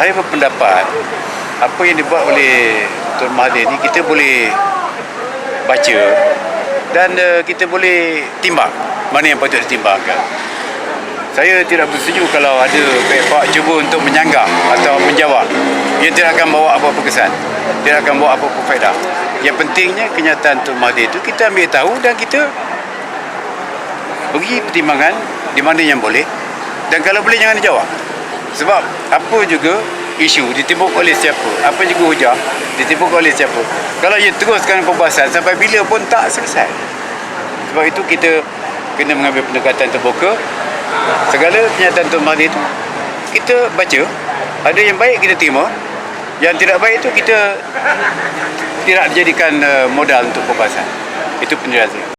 saya berpendapat apa yang dibuat oleh Tuan Mahathir ni kita boleh baca dan uh, kita boleh timbang mana yang patut ditimbangkan. Saya tidak bersetuju kalau ada pihak cuba untuk menyanggah atau menjawab. Ia tidak akan bawa apa-apa kesan. Tidak akan bawa apa-apa faedah. Yang pentingnya kenyataan Tuan Mahathir itu kita ambil tahu dan kita beri pertimbangan di mana yang boleh dan kalau boleh jangan dijawab. Sebab apa juga isu ditimbuk oleh siapa, apa juga hujah ditimbuk oleh siapa. Kalau ia teruskan perbahasan sampai bila pun tak selesai. Sebab itu kita kena mengambil pendekatan terbuka. Segala kenyataan Tuan Mahathir itu kita baca. Ada yang baik kita terima. Yang tidak baik itu kita tidak dijadikan uh, modal untuk perbahasan. Itu penjelasan.